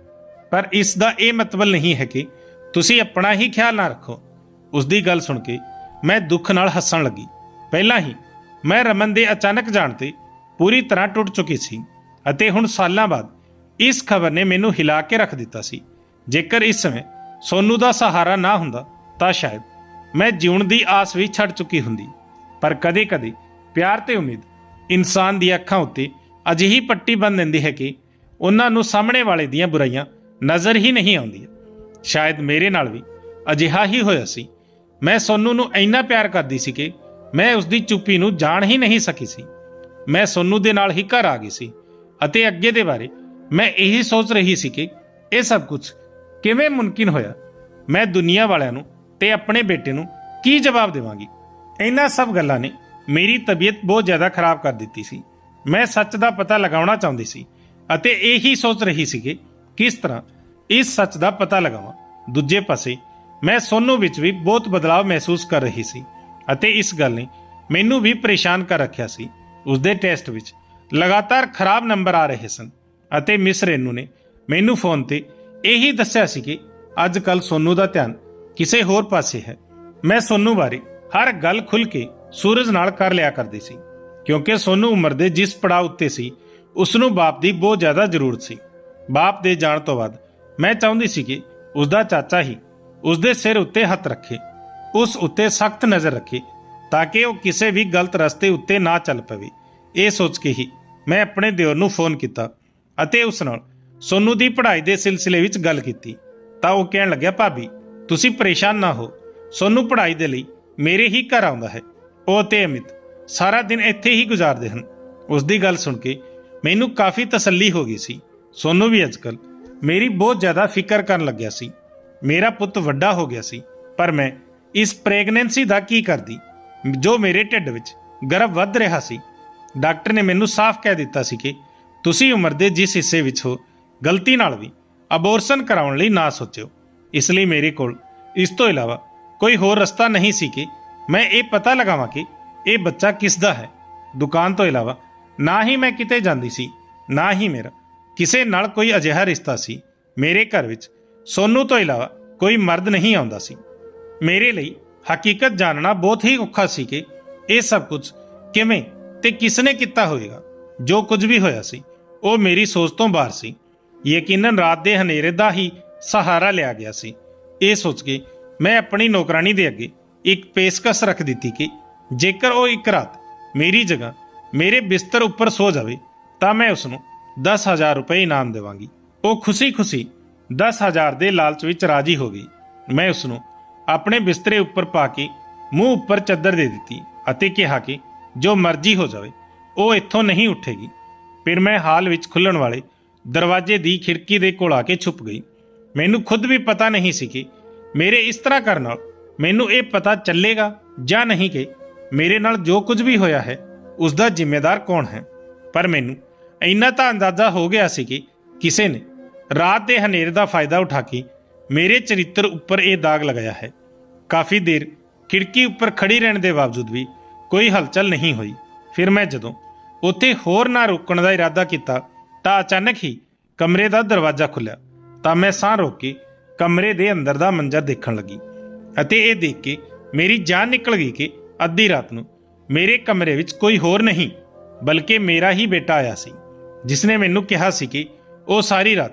ਪਰ ਇਸ ਦਾ ਇਹ ਮਤਲਬ ਨਹੀਂ ਹੈ ਕਿ ਤੁਸੀਂ ਆਪਣਾ ਹੀ ਖਿਆਲ ਨਾ ਰੱਖੋ। ਉਸ ਦੀ ਗੱਲ ਸੁਣ ਕੇ ਮੈਂ ਦੁੱਖ ਨਾਲ ਹੱਸਣ ਲੱਗੀ। ਪਹਿਲਾਂ ਹੀ ਮੈਂ ਰਮਨ ਦੇ ਅਚਾਨਕ ਜਾਣ ਤੇ ਪੂਰੀ ਤਰ੍ਹਾਂ ਟੁੱਟ ਚੁੱਕੀ ਸੀ ਅਤੇ ਹੁਣ ਸਾਲਾਂ ਬਾਅਦ ਇਸ ਖਬਰ ਨੇ ਮੈਨੂੰ ਹਿਲਾ ਕੇ ਰੱਖ ਦਿੱਤਾ ਸੀ। ਜੇਕਰ ਇਸ ਸਮੇਂ ਸੋਨੂ ਦਾ ਸਹਾਰਾ ਨਾ ਹੁੰਦਾ ਤਾਂ ਸ਼ਾਇਦ ਮੈਂ ਜਿਉਣ ਦੀ ਆਸ ਵੀ ਛੱਡ ਚੁੱਕੀ ਹੁੰਦੀ। ਪਰ ਕਦੇ-ਕਦੇ ਪਿਆਰ ਤੇ ਉਮੀਦ ਇਨਸਾਨ ਦੀਆਂ ਅੱਖਾਂ ਉੱਤੇ ਅਜਿਹੀ ਪੱਟੀ ਬੰਨ ਦਿੰਦੀ ਹੈ ਕਿ ਉਹਨਾਂ ਨੂੰ ਸਾਹਮਣੇ ਵਾਲੇ ਦੀਆਂ ਬੁਰਾਈਆਂ ਨਜ਼ਰ ਹੀ ਨਹੀਂ ਆਉਂਦੀਆਂ। ਸ਼ਾਇਦ ਮੇਰੇ ਨਾਲ ਵੀ ਅਜਿਹਾ ਹੀ ਹੋਇਆ ਸੀ। ਮੈਂ ਸੋਨੂ ਨੂੰ ਇੰਨਾ ਪਿਆਰ ਕਰਦੀ ਸੀ ਕਿ ਮੈਂ ਉਸ ਦੀ ਚੁੱਪੀ ਨੂੰ ਜਾਣ ਹੀ ਨਹੀਂ ਸਕੀ ਸੀ। ਮੈਂ ਸੋਨੂ ਦੇ ਨਾਲ ਹੀ ਘਰ ਆ ਗਈ ਸੀ ਅਤੇ ਅੱਗੇ ਦੇ ਬਾਰੇ ਮੈਂ ਇਹੀ ਸੋਚ ਰਹੀ ਸੀ ਕਿ ਇਹ ਸਭ ਕੁਝ ਕਿਵੇਂ ਮੁਮਕਿਨ ਹੋਇਆ? ਮੈਂ ਦੁਨੀਆ ਵਾਲਿਆਂ ਨੂੰ ਤੇ ਆਪਣੇ ਬੇਟੇ ਨੂੰ ਕੀ ਜਵਾਬ ਦੇਵਾਂਗੀ? ਇਹਨਾਂ ਸਭ ਗੱਲਾਂ ਨੇ ਮੇਰੀ ਤਬੀਅਤ ਬਹੁਤ ਜ਼ਿਆਦਾ ਖਰਾਬ ਕਰ ਦਿੱਤੀ ਸੀ। ਮੈਂ ਸੱਚ ਦਾ ਪਤਾ ਲਗਾਉਣਾ ਚਾਹੁੰਦੀ ਸੀ ਅਤੇ ਇਹੀ ਸੋਚ ਰਹੀ ਸੀ ਕਿ ਕਿਸ ਤਰ੍ਹਾਂ ਇਸ ਸੱਚ ਦਾ ਪਤਾ ਲਗਾਵਾਂ। ਦੂਜੇ ਪਾਸੇ, ਮੈਂ ਸੋਨੂ ਵਿੱਚ ਵੀ ਬਹੁਤ ਬਦਲਾਅ ਮਹਿਸੂਸ ਕਰ ਰਹੀ ਸੀ ਅਤੇ ਇਸ ਗੱਲ ਨੇ ਮੈਨੂੰ ਵੀ ਪਰੇਸ਼ਾਨ ਕਰ ਰੱਖਿਆ ਸੀ। ਉਸਦੇ ਟੈਸਟ ਵਿੱਚ ਲਗਾਤਾਰ ਖਰਾਬ ਨੰਬਰ ਆ ਰਹੇ ਸਨ ਅਤੇ ਮਿਸ ਰੇਨੂ ਨੇ ਮੈਨੂੰ ਫੋਨ ਤੇ ਇਹੀ ਦੱਸਿਆ ਸੀ ਕਿ ਅੱਜ ਕੱਲ ਸੋਨੂ ਦਾ ਧਿਆਨ ਕਿਸੇ ਹੋਰ ਪਾਸੇ ਹੈ। ਮੈਂ ਸੋਨੂ ਬਾਰੇ ਹਰ ਗੱਲ ਖੁੱਲ ਕੇ ਸੂਰਜ ਨਾਲ ਕਰ ਲਿਆ ਕਰਦੀ ਸੀ, ਕਿਉਂਕਿ ਸੋਨੂ ਉਮਰ ਦੇ ਜਿਸ ਪੜਾਅ ਉੱਤੇ ਸੀ ਉਸ ਨੂੰ ਬਾਪ ਦੀ ਬਹੁਤ ਜ਼ਿਆਦਾ ਜ਼ਰੂਰਤ ਸੀ। ਬਾਪ ਦੇ ਜਾਣ ਤੋਂ ਬਾਅਦ ਮੈਂ ਚਾਹੁੰਦੀ ਸੀ ਕਿ ਉਸ ਦਾ ਚਾਚਾ ਹੀ ਉਸ ਦੇ ਸਿਰ ਉੱਤੇ ਹੱਥ ਰੱਖੇ, ਉਸ ਉੱਤੇ ਸਖਤ ਨਜ਼ਰ ਰੱਖੇ, ਤਾਂ ਕਿ ਉਹ ਕਿਸੇ ਵੀ ਗਲਤ ਰਸਤੇ ਉੱਤੇ ਨਾ ਚੱਲ ਪਵੇ। ਇਹ ਸੋਚ ਕੇ ਹੀ ਮੈਂ ਆਪਣੇ ਦਿਓਰ ਨੂੰ ਫੋਨ ਕੀਤਾ ਅਤੇ ਉਸ ਨਾਲ ਸੋਨੂ ਦੀ ਪੜ੍ਹਾਈ ਦੇ ਸਿਲਸਿਲੇ ਵਿੱਚ ਗੱਲ ਕੀਤੀ। ਤਾਂ ਉਹ ਕਹਿਣ ਲੱਗਿਆ, ਭਾਬੀ, ਤੁਸੀਂ ਪਰੇਸ਼ਾਨ ਨਾ ਹੋ। ਸੋਨੂ ਪੜ੍ਹਾਈ ਦੇ ਲਈ ਮੇਰੇ ਹੀ ਘਰ ਆਉਂਦਾ ਹੈ। ਉਹ ਤੇ ਅਮਿਤ ਸਾਰਾ ਦਿਨ ਇੱਥੇ ਹੀ ਗੁਜ਼ਾਰਦੇ ਹਨ। ਉਸ ਦੀ ਗੱਲ ਸੁਣ ਕੇ ਮੈਨੂੰ ਕਾਫੀ ਤਸੱਲੀ ਹੋ ਗਈ ਸੀ। ਸੋਨੂੰ ਵੀ ਅੱਜਕੱਲ ਮੇਰੀ ਬਹੁਤ ਜ਼ਿਆਦਾ ਫਿਕਰ ਕਰਨ ਲੱਗਿਆ ਸੀ। ਮੇਰਾ ਪੁੱਤ ਵੱਡਾ ਹੋ ਗਿਆ ਸੀ, ਪਰ ਮੈਂ ਇਸ ਪ੍ਰੈਗਨੈਂਸੀ ਦਾ ਕੀ ਕਰਦੀ? ਜੋ ਮੇਰੇ ਢਿੱਡ ਵਿੱਚ ਗਰਭ ਵੱਧ ਰਿਹਾ ਸੀ, ਡਾਕਟਰ ਨੇ ਮੈਨੂੰ ਸਾਫ਼ ਕਹਿ ਦਿੱਤਾ ਸੀ ਕਿ ਤੁਸੀਂ ਉਮਰ ਦੇ ਜਿਸ ਹਿੱਸੇ ਵਿੱਚ ਹੋ, ਗਲਤੀ ਨਾਲ ਵੀ ਅਬੋਰਸ਼ਨ ਕਰਾਉਣ ਲਈ ਨਾ ਸੋਚਿਓ। ਇਸ ਲਈ ਮੇਰੇ ਕੋਲ ਇਸ ਤੋਂ ਇਲਾਵਾ ਕੋਈ ਹੋਰ ਰਸਤਾ ਨਹੀਂ ਸੀ ਕਿ ਮੈਂ ਇਹ ਪਤਾ ਲਗਾਵਾਂ ਕਿ ਇਹ ਬੱਚਾ ਕਿਸ ਦਾ ਹੈ। ਦੁਕਾਨ ਤੋਂ ਇਲਾਵਾ ਨਾ ਹੀ ਮੈਂ ਕਿਤੇ ਜਾਂਦੀ ਸੀ, ਨਾ ਹੀ ਮੇਰਾ ਕਿਸੇ ਨਾਲ ਕੋਈ ਅਜਿਹਾ ਰਿਸ਼ਤਾ ਸੀ। ਮੇਰੇ ਘਰ ਵਿੱਚ ਸੋਨੂ ਤੋਂ ਇਲਾਵਾ ਕੋਈ ਮਰਦ ਨਹੀਂ ਆਉਂਦਾ ਸੀ। ਮੇਰੇ ਲਈ ਹਕੀਕਤ ਜਾਣਨਾ ਬਹੁਤ ਹੀ ਔਖਾ ਸੀ ਕਿ ਇਹ ਸਭ ਕੁਝ ਕਿਵੇਂ ਤੇ ਕਿਸ ਨੇ ਕੀਤਾ ਹੋਵੇਗਾ। ਜੋ ਕੁਝ ਵੀ ਹੋਇਆ ਸੀ, ਉਹ ਮੇਰੀ ਸੋਚ ਤੋਂ ਬਾਹਰ ਸੀ। ਯਕੀਨਨ ਰਾਤ ਦੇ ਹਨੇਰੇ ਦਾ ਹੀ ਸਹਾਰਾ ਲਿਆ ਗਿਆ ਸੀ। ਇਹ ਸੋਚ ਕੇ ਮੈਂ ਆਪਣੀ ਨੌਕਰਾਨੀ ਦੇ ਅੱਗੇ ਇੱਕ ਪੇਸ਼ਕਸ਼ ਰੱਖ ਦਿੱਤੀ ਕਿ ਜੇਕਰ ਉਹ ਇੱਕ ਰਾਤ ਮੇਰੀ ਜਗ੍ਹਾ ਮੇਰੇ ਬਿਸਤਰ ਉੱਪਰ ਸੋ ਜਾਵੇ, ਤਾਂ ਮੈਂ ਉਸ ਨੂੰ 10000 ਰੁਪਏ ਇਨਾਮ ਦੇਵਾਂਗੀ। ਉਹ ਖੁਸ਼ੀ-ਖੁਸ਼ੀ 10000 ਦੇ ਲਾਲਚ ਵਿੱਚ ਰਾਜੀ ਹੋ ਗਈ। ਮੈਂ ਉਸ ਨੂੰ ਆਪਣੇ ਬਿਸਤਰੇ ਉੱਪਰ ਪਾ ਕੇ ਮੂੰਹ ਉੱਪਰ ਚੱਦਰ ਦੇ ਦਿੱਤੀ ਅਤੇ ਕਿਹਾ ਕਿ ਜੋ ਮਰਜ਼ੀ ਹੋ ਜਾਵੇ, ਉਹ ਇੱਥੋਂ ਨਹੀਂ ਉੱਠੇਗੀ। ਫਿਰ ਮੈਂ ਹਾਲ ਵਿੱਚ ਖੁੱਲਣ ਵਾਲੇ ਦਰਵਾਜ਼ੇ ਦੀ ਖਿੜਕੀ ਦੇ ਕੋਲ ਆ ਕੇ ਛੁਪ ਗਈ। ਮੈਨੂੰ ਖੁਦ ਵੀ ਪਤਾ ਨਹੀਂ ਸੀ ਕਿ ਮੇਰੇ ਇਸ ਤਰ੍ਹਾਂ ਕਰਨ ਨਾਲ ਮੈਨੂੰ ਇਹ ਪਤਾ ਚੱਲੇਗਾ ਜਾਂ ਨਹੀਂ ਕਿ ਮੇਰੇ ਨਾਲ ਜੋ ਕੁਝ ਵੀ ਹੋਇਆ ਹੈ ਉਸ ਦਾ ਜ਼ਿੰਮੇਦਾਰ ਕੌਣ ਹੈ? ਪਰ ਮੈਨੂੰ ਇੰਨਾ ਤਾਂ ਅੰਦਾਜ਼ਾ ਹੋ ਗਿਆ ਸੀ ਕਿ ਕਿਸੇ ਨੇ ਰਾਤ ਦੇ ਹਨੇਰੇ ਦਾ ਫਾਇਦਾ ਉਠਾ ਕੇ ਮੇਰੇ ਚਰਿੱਤਰ ਉੱਪਰ ਇਹ ਦਾਗ ਲਗਾਇਆ ਹੈ। ਕਾਫੀ ਦੇਰ ਖਿੜਕੀ ਉੱਪਰ ਖੜੀ ਰਹਿਣ ਦੇ ਬਾਵਜੂਦ ਵੀ ਕੋਈ ਹਲਚਲ ਨਹੀਂ ਹੋਈ। ਫਿਰ ਮੈਂ ਜਦੋਂ ਉੱਥੇ ਹੋਰ ਨਾ ਰੁਕਣ ਦਾ ਇਰਾਦਾ ਕੀਤਾ ਤਾਂ ਅਚਾਨਕ ਹੀ ਕਮਰੇ ਦਾ ਦਰਵਾਜ਼ਾ ਖੁੱਲਿਆ ਤਾਂ ਮੈਂ ਸਾਹ ਰੋਕ ਕੇ ਕਮਰੇ ਦੇ ਅੰਦਰ ਦਾ ਮੰਜ਼ਰ ਦੇਖਣ ਲੱਗੀ। ਅਤੇ ਇਹ ਦੇਖ ਕੇ ਮੇਰੀ ਜਾਨ ਨਿਕਲ ਗਈ ਕਿ ਅੱਧੀ ਰਾਤ ਨੂੰ ਮੇਰੇ ਕਮਰੇ ਵਿੱਚ ਕੋਈ ਹੋਰ ਨਹੀਂ, ਬਲਕਿ ਮੇਰਾ ਹੀ ਬੇਟਾ ਆਇਆ ਸੀ, ਜਿਸਨੇ ਮੈਨੂੰ ਕਿਹਾ ਸੀ ਕਿ ਉਹ ਸਾਰੀ ਰਾਤ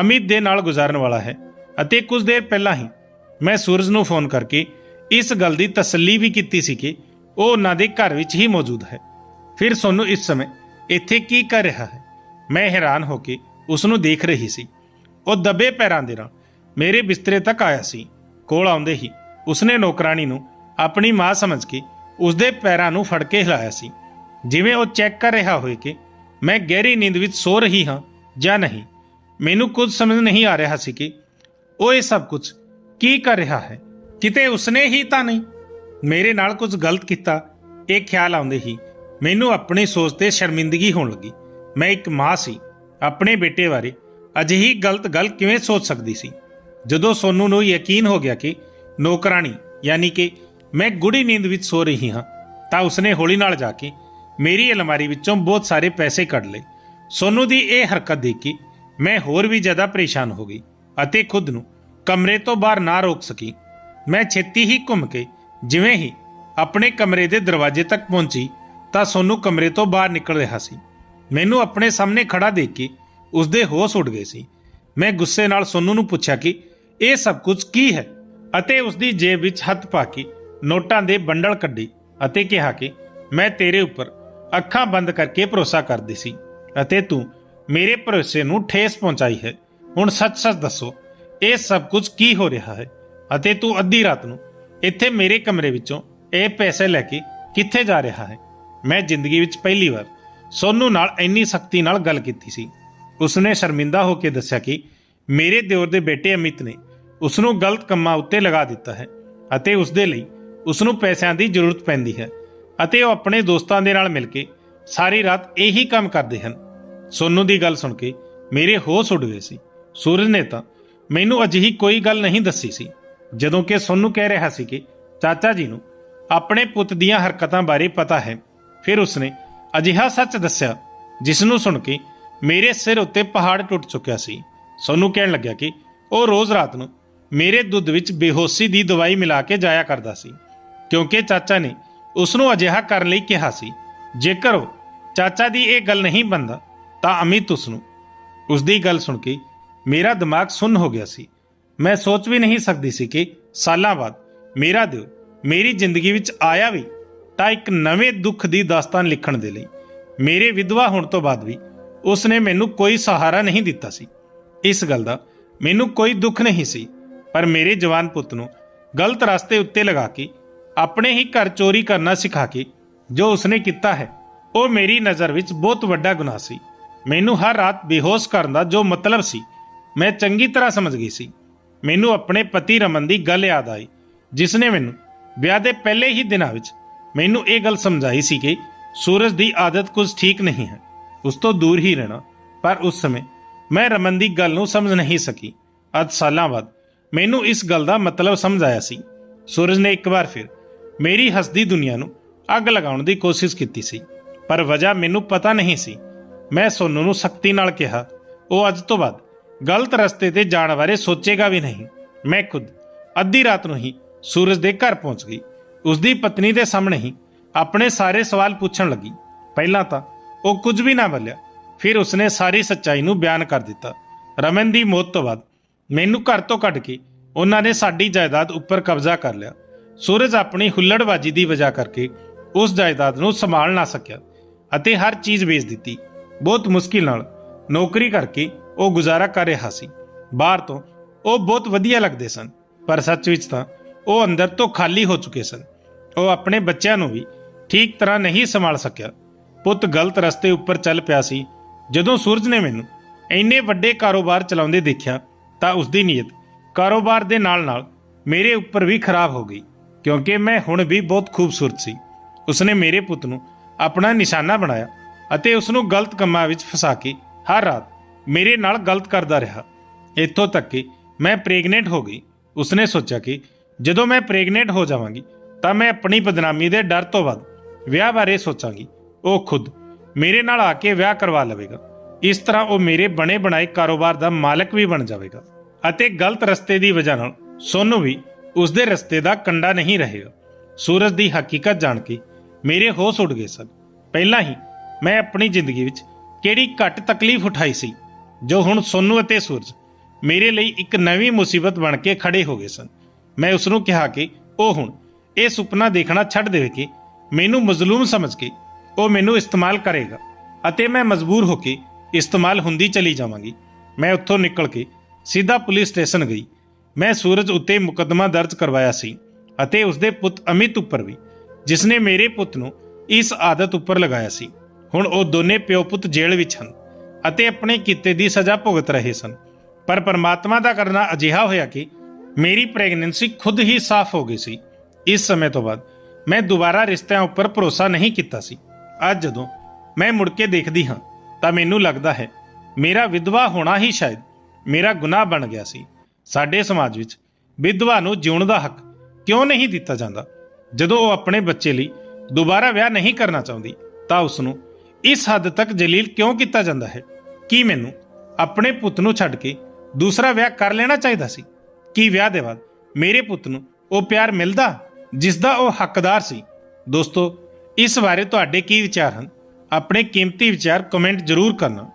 ਅਮਿਤ ਦੇ ਨਾਲ ਗੁਜ਼ਾਰਨ ਵਾਲਾ ਹੈ ਅਤੇ ਕੁਝ ਦੇਰ ਪਹਿਲਾਂ ਹੀ ਮੈਂ ਸੂਰਜ ਨੂੰ ਫੋਨ ਕਰਕੇ ਇਸ ਗੱਲ ਦੀ ਤਸੱਲੀ ਵੀ ਕੀਤੀ ਸੀ ਕਿ ਉਹ ਉਹਨਾਂ ਦੇ ਘਰ ਵਿੱਚ ਹੀ ਮੌਜੂਦ ਹੈ। ਫਿਰ ਸੋਨੂੰ ਇਸ ਸਮੇਂ ਇੱਥੇ ਕੀ ਕਰ ਰਿਹਾ ਹੈ? ਮੈਂ ਹੈਰਾਨ ਹੋ ਕੇ ਉਸ ਨੂੰ ਦੇਖ ਰਹੀ ਸੀ। ਉਹ ਦੱਬੇ ਪੈਰਾਂ ਦੇ ਨਾਲ ਮੇਰੇ ਬਿਸਤਰੇ ਤੱਕ ਆਇਆ ਸੀ, ਕੋਲ ਆਉਂਦੇ ਹੀ ਉਸਨੇ ਨੌਕਰਾਨੀ ਨੂੰ ਆਪਣੀ ਮਾਂ ਸਮਝ ਕੇ ਉਸਦੇ ਪੈਰਾਂ ਨੂੰ ਫੜ ਕੇ ਹਿਲਾਇਆ ਸੀ। ਜਿਵੇਂ ਉਹ ਚੈੱਕ ਕਰ ਰਿਹਾ ਹੋਵੇ ਕਿ ਮੈਂ ਗਹਿਰੀ ਨੀਂਦ ਵਿੱਚ ਸੋ ਰਹੀ ਹਾਂ ਜਾਂ ਨਹੀਂ, ਮੈਨੂੰ ਕੁਝ ਸਮਝ ਨਹੀਂ ਆ ਰਿਹਾ ਸੀ ਕਿ ਉਹ ਇਹ ਸਭ ਕੁਝ ਕੀ ਕਰ ਰਿਹਾ ਹੈ। ਕਿਤੇ ਉਸਨੇ ਹੀ ਤਾਂ ਨਹੀਂ ਮੇਰੇ ਨਾਲ ਕੁਝ ਗਲਤ ਕੀਤਾ, ਇਹ ਖਿਆਲ ਆਉਂਦੇ ਹੀ ਮੈਨੂੰ ਆਪਣੀ ਸੋਚ ਤੇ ਸ਼ਰਮਿੰਦਗੀ ਹੋਣ ਲੱਗੀ। ਮੈਂ ਇੱਕ ਮਾਂ ਸੀ, ਆਪਣੇ ਬੇਟੇ ਬਾਰੇ ਅਜਿਹੀ ਗਲਤ ਗੱਲ ਕਿਵੇਂ ਸੋਚ ਸਕਦੀ ਸੀ? ਜਦੋਂ ਸੋਨੂੰ ਨੂੰ ਯਕੀਨ ਹੋ ਗਿਆ ਕਿ ਨੌਕਰਾਣੀ, ਯਾਨੀ ਕਿ ਮੈਂ ਗੁੜੀ ਨੀਂਦ ਵਿੱਚ ਸੋ ਰਹੀ ਹਾਂ, ਤਾਂ ਉਸਨੇ ਹੌਲੀ ਨਾਲ ਜਾ ਕੇ ਮੇਰੀ ਅਲਮਾਰੀ ਵਿੱਚੋਂ ਬਹੁਤ ਸਾਰੇ ਪੈਸੇ ਕੱਢ ਲਏ। ਸੋਨੂੰ ਦੀ ਇਹ ਹਰਕਤ ਦੇਖ ਕੇ ਮੈਂ ਹੋਰ ਵੀ ਜ਼ਿਆਦਾ ਪਰੇਸ਼ਾਨ ਹੋ ਗਈ ਅਤੇ ਖੁਦ ਨੂੰ ਕਮਰੇ ਤੋਂ ਬਾਹਰ ਨਾ ਰੋਕ ਸਕੀ। ਮੈਂ ਛੇਤੀ ਹੀ ਘੁੰਮ ਕੇ ਜਿਵੇਂ ਹੀ ਆਪਣੇ ਕਮਰੇ ਦੇ ਦਰਵਾਜ਼ੇ ਤੱਕ ਪਹੁੰਚੀ, ਤਾਂ ਸੋਨੂੰ ਕਮਰੇ ਤੋਂ ਬਾਹਰ ਨਿਕਲ ਰਿਹਾ ਸੀ। ਮੈਨੂੰ ਆਪਣੇ ਸਾਹਮਣੇ ਖੜਾ ਦੇਖ ਕੇ ਉਸਦੇ ਹੋਸ਼ ਉੱਡ ਗਏ ਸੀ। ਮੈਂ ਗੁੱਸੇ ਨਾਲ ਸੋਨੂੰ ਨੂੰ ਪੁੱਛਿਆ ਕਿ ਇਹ ਸਭ ਕੁਝ ਕੀ ਹੈ? ਅਤੇ ਉਸਦੀ ਜੇਬ ਵਿੱਚ ਹੱਥ ਪਾ ਕੇ ਨੋਟਾਂ ਦੇ ਬੰਡਲ ਕੱਢੀ ਅਤੇ ਕਿਹਾ ਕਿ ਮੈਂ ਤੇਰੇ ਉੱਪਰ ਅੱਖਾਂ ਬੰਦ ਕਰਕੇ ਭਰੋਸਾ ਕਰਦੀ ਸੀ ਅਤੇ ਤੂੰ ਮੇਰੇ ਭਰੋਸੇ ਨੂੰ ਠੇਸ ਪਹੁੰਚਾਈ ਹੈ। ਹੁਣ ਸੱਚ-ਸੱਚ ਦੱਸੋ, ਇਹ ਸਭ ਕੁਝ ਕੀ ਹੋ ਰਿਹਾ ਹੈ ਅਤੇ ਤੂੰ ਅੱਧੀ ਰਾਤ ਨੂੰ ਇੱਥੇ ਮੇਰੇ ਕਮਰੇ ਵਿੱਚੋਂ ਇਹ ਪੈਸੇ ਲੈ ਕੇ ਕਿੱਥੇ ਜਾ ਰਿਹਾ ਹੈ? ਮੈਂ ਜ਼ਿੰਦਗੀ ਵਿੱਚ ਪਹਿਲੀ ਵਾਰ ਸੋਨੂ ਨਾਲ ਇੰਨੀ ਸਖਤੀ ਨਾਲ ਗੱਲ ਕੀਤੀ ਸੀ। ਉਸਨੇ ਸ਼ਰਮਿੰਦਾ ਹੋ ਕੇ ਦੱਸਿਆ ਕਿ ਮੇਰੇ ਦਿਓਰ ਦੇ ਬੇਟੇ ਅਮਿਤ ਨੇ ਉਸ ਨੂੰ ਗਲਤ ਕੰਮਾਂ ਉੱਤੇ ਲਗਾ ਦਿੱਤਾ ਹੈ ਅਤੇ ਉਸ ਦੇ ਲਈ ਉਸ ਨੂੰ ਪੈਸਿਆਂ ਦੀ ਜ਼ਰੂਰਤ ਪੈਂਦੀ ਹੈ ਅਤੇ ਉਹ ਆਪਣੇ ਦੋਸਤਾਂ ਦੇ ਨਾਲ ਮਿਲ ਕੇ ਸਾਰੀ ਰਾਤ ਇਹੀ ਕੰਮ ਕਰਦੇ ਹਨ। ਸੋਨੂ ਦੀ ਗੱਲ ਸੁਣ ਕੇ ਮੇਰੇ ਹੋਸ਼ ਉੱਡ ਗਏ ਸੀ। ਸੂਰਜ ਨੇ ਤਾਂ ਮੈਨੂੰ ਅਜਿਹੀ ਕੋਈ ਗੱਲ ਨਹੀਂ ਦੱਸੀ ਸੀ। ਜਦੋਂ ਕਿ ਸੋਨੂ ਕਹਿ ਰਿਹਾ ਸੀ ਕਿ ਚਾਚਾ ਜੀ ਨੂੰ ਆਪਣੇ ਪੁੱਤ ਦੀਆਂ ਹਰਕਤਾਂ ਬਾਰੇ ਪਤਾ ਹੈ, ਫਿਰ ਉਸਨੇ ਅਜਿਹਾ ਸੱਚ ਦੱਸਿਆ ਜਿਸ ਨੂੰ ਸੁਣ ਕੇ ਮੇਰੇ ਸਿਰ ਉੱਤੇ ਪਹਾੜ ਟੁੱਟ ਚੁੱਕਿਆ ਸੀ। ਸੋਨੂ ਕਹਿਣ ਲੱਗਿਆ ਕਿ ਉਹ ਰੋਜ਼ ਰਾਤ ਨੂੰ ਮੇਰੇ ਦੁੱਧ ਵਿੱਚ ਬੇਹੋਸ਼ੀ ਦੀ ਦਵਾਈ ਮਿਲਾ ਕੇ ਜਾਇਆ ਕਰਦਾ ਸੀ, ਕਿਉਂਕਿ ਚਾਚਾ ਨੇ ਉਸ ਨੂੰ ਅਜਿਹਾ ਕਰਨ ਲਈ ਕਿਹਾ ਸੀ, ਜੇਕਰ ਉਹ ਚਾਚਾ ਦੀ ਇਹ ਗੱਲ ਨਹੀਂ ਬੰਦਾ ਤਾਂ ਅਮਿਤ ਉਸ ਨੂੰ ਉਸ ਦੀ ਗੱਲ ਸੁਣ ਕੇ ਮੇਰਾ ਦਿਮਾਗ ਸੁੰਨ ਹੋ ਗਿਆ ਸੀ। ਮੈਂ ਸੋਚ ਵੀ ਨਹੀਂ ਸਕਦੀ ਸੀ ਕਿ ਸਾਲਾਂ ਬਾਅਦ ਮੇਰਾ ਦਿਓ ਮੇਰੀ ਜ਼ਿੰਦਗੀ ਵਿੱਚ ਆਇਆ ਵੀ ਤਾਂ ਇੱਕ ਨਵੇਂ ਦੁੱਖ ਦੀ ਦਾਸਤਾਨ ਲਿਖਣ ਦੇ ਲਈ। ਮੇਰੇ ਵਿਧਵਾ ਹੋਣ ਤੋਂ ਬਾਅਦ ਵੀ ਉਸ ਨੇ ਮੈਨੂੰ ਕੋਈ ਸਹਾਰਾ ਨਹੀਂ ਦਿੱਤਾ ਸੀ। ਇਸ ਗੱਲ ਦਾ ਮੈਨੂੰ ਕੋਈ ਦੁੱਖ ਨਹੀਂ ਸੀ। ਪਰ ਮੇਰੇ ਜਵਾਨ ਪੁੱਤ ਨੂੰ ਗਲਤ ਰਸਤੇ ਉੱਤੇ ਲਗਾ ਕੇ, ਆਪਣੇ ਹੀ ਘਰ ਚੋਰੀ ਕਰਨਾ ਸਿਖਾ ਕੇ ਜੋ ਉਸਨੇ ਕੀਤਾ ਹੈ, ਉਹ ਮੇਰੀ ਨਜ਼ਰ ਵਿੱਚ ਬਹੁਤ ਵੱਡਾ ਗੁਨਾਹ ਸੀ। ਮੈਨੂੰ ਹਰ ਰਾਤ ਬੇਹੋਸ਼ ਕਰਨ ਦਾ ਜੋ ਮਤਲਬ ਸੀ, ਮੈਂ ਚੰਗੀ ਤਰ੍ਹਾਂ ਸਮਝ ਗਈ ਸੀ। ਮੈਨੂੰ ਆਪਣੇ ਪਤੀ ਰਮਨ ਦੀ ਗੱਲ ਯਾਦ ਆਈ ਜਿਸ ਨੇ ਮੈਨੂੰ ਵਿਆਹ ਦੇ ਪਹਿਲੇ ਹੀ ਦਿਨਾਂ ਵਿੱਚ ਮੈਨੂੰ ਇਹ ਗੱਲ ਸਮਝਾਈ ਸੀ ਕਿ ਸੂਰਜ ਦੀ ਆਦਤ ਕੁਝ ਠੀਕ ਨਹੀਂ ਹੈ, ਉਸ ਤੋਂ ਦੂਰ ਹੀ ਰਹਿਣਾ। ਪਰ ਉਸ ਸਮੇਂ ਮੈਂ ਰਮਨ ਦੀ ਗੱਲ ਨੂੰ ਸਮਝ ਨਹੀਂ ਸਕੀ। ਅੱਜ ਸਾਲਾਂ ਬਾਅਦ ਮੈਨੂੰ ਇਸ ਗੱਲ ਦਾ ਮਤਲਬ ਸਮਝ ਆਇਆ ਸੀ। ਸੂਰਜ ਨੇ ਇੱਕ ਵਾਰ ਫਿਰ ਮੇਰੀ ਹੱਸਦੀ ਦੁਨੀਆ ਨੂੰ ਅੱਗ ਲਗਾਉਣ ਦੀ ਕੋਸ਼ਿਸ਼ ਕੀਤੀ ਸੀ, ਪਰ ਵਜ੍ਹਾ ਮੈਨੂੰ ਪਤਾ ਨਹੀਂ ਸੀ। ਮੈਂ ਸੋਨੂ ਨੂੰ ਸਖਤੀ ਨਾਲ ਕਿਹਾ, ਉਹ ਅੱਜ ਤੋਂ ਬਾਅਦ ਗਲਤ ਰਸਤੇ ਤੇ ਜਾਣ ਬਾਰੇ ਸੋਚੇਗਾ ਵੀ ਨਹੀਂ। ਮੈਂ ਖੁਦ ਅੱਧੀ ਰਾਤ ਨੂੰ ਹੀ ਸੂਰਜ ਦੇ ਘਰ ਪਹੁੰਚ ਗਈ। ਉਸ ਦੀ ਪਤਨੀ ਦੇ ਸਾਹਮਣੇ ਹੀ ਆਪਣੇ ਸਾਰੇ ਸਵਾਲ ਪੁੱਛਣ ਲੱਗੀ। ਪਹਿਲਾਂ ਤਾਂ ਉਹ ਕੁਝ ਵੀ ਨਾ ਬੋਲਿਆ, ਫਿਰ ਉਸਨੇ ਸਾਰੀ ਸੱਚਾਈ ਨੂੰ ਬਿਆਨ ਕਰ ਦਿੱਤਾ। ਰਮਨ ਦੀ ਮੌਤ ਤੋਂ ਬਾਅਦ ਮੈਨੂੰ ਘਰ ਤੋਂ ਕੱਢ ਕੇ ਉਹਨਾਂ ਨੇ ਸਾਡੀ ਜਾਇਦਾਦ ਉੱਪਰ ਕਬਜ਼ਾ ਕਰ ਲਿਆ। ਸੂਰਜ ਆਪਣੀ ਹੁੱਲੜਬਾਜੀ ਦੀ ਵਜ੍ਹਾ ਕਰਕੇ ਉਸ ਜਾਇਦਾਦ ਨੂੰ ਸੰਭਾਲ ਨਾ ਸਕਿਆ ਅਤੇ ਹਰ ਚੀਜ਼ ਵੇਚ ਦਿੱਤੀ। ਬਹੁਤ ਮੁਸ਼ਕਿਲ ਨਾਲ ਨੌਕਰੀ ਕਰਕੇ ਉਹ ਗੁਜ਼ਾਰਾ ਕਰ ਰਿਹਾ ਸੀ। ਬਾਹਰ ਤੋਂ ਉਹ ਬਹੁਤ ਵਧੀਆ ਲੱਗਦੇ ਸਨ, ਪਰ ਸੱਚ ਵਿੱਚ ਤਾਂ ਉਹ ਅੰਦਰ ਤੋਂ ਖਾਲੀ ਹੋ ਚੁੱਕੇ ਸਨ। ਉਹ ਆਪਣੇ ਬੱਚਿਆਂ ਨੂੰ ਵੀ ਠੀਕ ਤਰ੍ਹਾਂ ਨਹੀਂ ਸੰਭਾਲ ਸਕਿਆ। ਪੁੱਤ ਗਲਤ ਰਸਤੇ ਉੱਪਰ ਚੱਲ ਪਿਆ ਸੀ। ਜਦੋਂ ਸੂਰਜ ਨੇ ਮੈਨੂੰ ਇੰਨੇ ਵੱਡੇ ਕਾਰੋਬਾਰ ਚਲਾਉਂਦੇ ਦੇਖਿਆ ਤਾਂ ਉਸ ਦੀ ਨੀਅਤ ਕਾਰੋਬਾਰ ਦੇ ਨਾਲ-ਨਾਲ ਮੇਰੇ ਉੱਪਰ ਵੀ ਖਰਾਬ ਹੋ ਗਈ, ਕਿਉਂਕਿ ਮੈਂ ਹੁਣ ਵੀ ਬਹੁਤ ਖੂਬਸੂਰਤ ਸੀ। ਉਸਨੇ ਮੇਰੇ ਪੁੱਤ ਨੂੰ ਆਪਣਾ ਨਿਸ਼ਾਨਾ ਬਣਾਇਆ ਅਤੇ ਉਸ ਨੂੰ ਗਲਤ ਕੰਮਾਂ ਵਿੱਚ ਫਸਾ ਕੇ ਹਰ ਰਾਤ ਮੇਰੇ ਨਾਲ ਗਲਤ ਕਰਦਾ ਰਿਹਾ। ਇੱਥੋਂ ਤੱਕ ਕਿ ਮੈਂ ਪ੍ਰੈਗਨੈਂਟ ਹੋ ਗਈ। ਉਸਨੇ ਸੋਚਿਆ ਕਿ ਜਦੋਂ ਮੈਂ ਪ੍ਰੈਗਨੈਂਟ ਹੋ ਜਾਵਾਂਗੀ ਤਾਂ ਮੈਂ ਆਪਣੀ ਬਦਨਾਮੀ ਦੇ ਡਰ ਤੋਂ ਵੱਧ ਵਿਆਹ ਬਾਰੇ ਸੋਚਾਂਗੀ। ਉਹ ਖੁਦ ਮੇਰੇ ਨਾਲ ਆ ਕੇ ਵਿਆਹ ਕਰਵਾ ਲਵੇਗਾ। ਇਸ ਤਰ੍ਹਾਂ ਉਹ ਮੇਰੇ ਬਣੇ ਬਣਾਏ ਕਾਰੋਬਾਰ ਦਾ ਮਾਲਕ ਵੀ ਬਣ ਜਾਵੇਗਾ ਅਤੇ ਗਲਤ ਰਸਤੇ ਦੀ ਵਜ੍ਹਾ ਨਾਲ ਸੋਨੂੰ ਵੀ ਉਸ ਦੇ ਰਸਤੇ ਦਾ ਕੰਡਾ ਨਹੀਂ ਰਹੇਗਾ। ਸੂਰਜ ਦੀ ਹਕੀਕਤ ਜਾਣ ਕੇ ਮੇਰੇ ਹੋਸ਼ ਉੱਡ ਗਏ ਸਨ। ਪਹਿਲਾਂ ਹੀ ਮੈਂ ਆਪਣੀ ਜ਼ਿੰਦਗੀ ਵਿੱਚ ਕਿਹੜੀ ਘੱਟ ਤਕਲੀਫ ਉਠਾਈ ਸੀ, ਜੋ ਹੁਣ ਸੋਨੂੰ ਅਤੇ ਸੂਰਜ ਮੇਰੇ ਲਈ ਇੱਕ ਨਵੀਂ ਮੁਸੀਬਤ ਬਣ ਕੇ ਖੜੇ ਹੋ ਗਏ ਸਨ। ਮੈਂ ਉਸ ਨੂੰ ਕਿਹਾ ਕਿ ਉਹ ਹੁਣ ਇਹ ਸੁਪਨਾ ਦੇਖਣਾ ਛੱਡ ਦੇਵੇ ਕਿ ਮੈਨੂੰ ਮਜ਼ਲੂਮ ਸਮਝ ਕੇ ਉਹ ਮੈਨੂੰ ਇਸਤੇਮਾਲ ਕਰੇਗਾ ਅਤੇ ਮੈਂ ਮਜਬੂਰ ਹੋ ਕੇ ਇਸਤੇਮਾਲ ਹੁੰਦੀ ਚਲੀ ਜਾਵਾਂਗੀ। ਮੈਂ ਉੱਥੋਂ ਨਿਕਲ ਕੇ ਸਿੱਧਾ ਪੁਲਿਸ ਸਟੇਸ਼ਨ ਗਈ। ਮੈਂ ਸੂਰਜ ਉੱਤੇ ਮੁਕੱਦਮਾ ਦਰਜ ਕਰਵਾਇਆ ਸੀ ਅਤੇ ਉਸਦੇ ਪੁੱਤ ਅਮਿਤ ਉੱਪਰ ਵੀ ਜਿਸ ਨੇ ਮੇਰੇ ਪੁੱਤ ਨੂੰ ਇਸ ਆਦਤ ਉੱਪਰ ਲਗਾਇਆ ਸੀ। ਹੁਣ ਉਹ ਦੋਨੇ ਪਿਓ ਪੁੱਤ ਜੇਲ੍ਹ ਵਿੱਚ ਹਨ ਅਤੇ ਆਪਣੇ ਕੀਤੇ ਦੀ ਸਜ਼ਾ ਭੁਗਤ ਰਹੇ ਸਨ। ਪਰ ਪਰਮਾਤਮਾ ਦਾ ਕਰਨਾ ਅਜਿਹਾ ਹੋਇਆ ਕਿ ਮੇਰੀ ਪ੍ਰੈਗਨੈਂਸੀ ਖੁਦ ਹੀ ਸਾਫ਼ ਹੋ ਗਈ ਸੀ। ਇਸ ਸਮੇਂ ਤੋਂ ਬਾਅਦ ਮੈਂ ਦੁਬਾਰਾ ਰਿਸ਼ਤਿਆਂ ਉੱਪਰ ਭਰੋਸਾ ਨਹੀਂ ਕੀਤਾ ਸੀ। ਅੱਜ ਜਦੋਂ ਮੈਂ ਮੁੜ ਕੇ ਦੇਖਦੀ ਹਾਂ ਤਾਂ ਮੈਨੂੰ ਲੱਗਦਾ ਹੈ, ਮੇਰਾ ਵਿਧਵਾ ਹੋਣਾ ਹੀ ਸ਼ਾਇਦ ਮੇਰਾ ਗੁਨਾਹ ਬਣ ਗਿਆ ਸੀ। ਸਾਡੇ ਸਮਾਜ ਵਿੱਚ ਵਿਧਵਾ ਨੂੰ ਜਿਉਣ ਦਾ ਹੱਕ ਕਿਉਂ ਨਹੀਂ ਦਿੱਤਾ ਜਾਂਦਾ? ਜਦੋਂ ਉਹ ਆਪਣੇ ਬੱਚੇ ਲਈ ਦੁਬਾਰਾ ਵਿਆਹ ਨਹੀਂ ਕਰਨਾ ਚਾਹੁੰਦੀ, ਤਾਂ ਉਸ ਨੂੰ ਇਸ ਹੱਦ ਤੱਕ ਜਲੀਲ ਕਿਉਂ ਕੀਤਾ ਜਾਂਦਾ ਹੈ? ਕੀ ਮੈਨੂੰ ਆਪਣੇ ਪੁੱਤ ਨੂੰ ਛੱਡ ਕੇ ਦੂਸਰਾ ਵਿਆਹ ਕਰ ਲੈਣਾ ਚਾਹੀਦਾ ਸੀ? ਕੀ ਵਿਆਹ ਦੇ ਬਾਅਦ ਮੇਰੇ ਪੁੱਤ ਨੂੰ ਉਹ ਪਿਆਰ ਮਿਲਦਾ, ਜਿਸ ਦਾ ਉਹ ਹੱਕਦਾਰ ਸੀ? ਦੋਸਤੋ, ਇਸ ਬਾਰੇ ਤੁਹਾਡੇ ਕੀ ਵਿਚਾਰ ਹਨ? ਆਪਣੇ ਕੀਮਤੀ ਵਿਚਾਰ ਕਮੈਂਟ ਜ਼ਰੂਰ ਕਰਨਾ।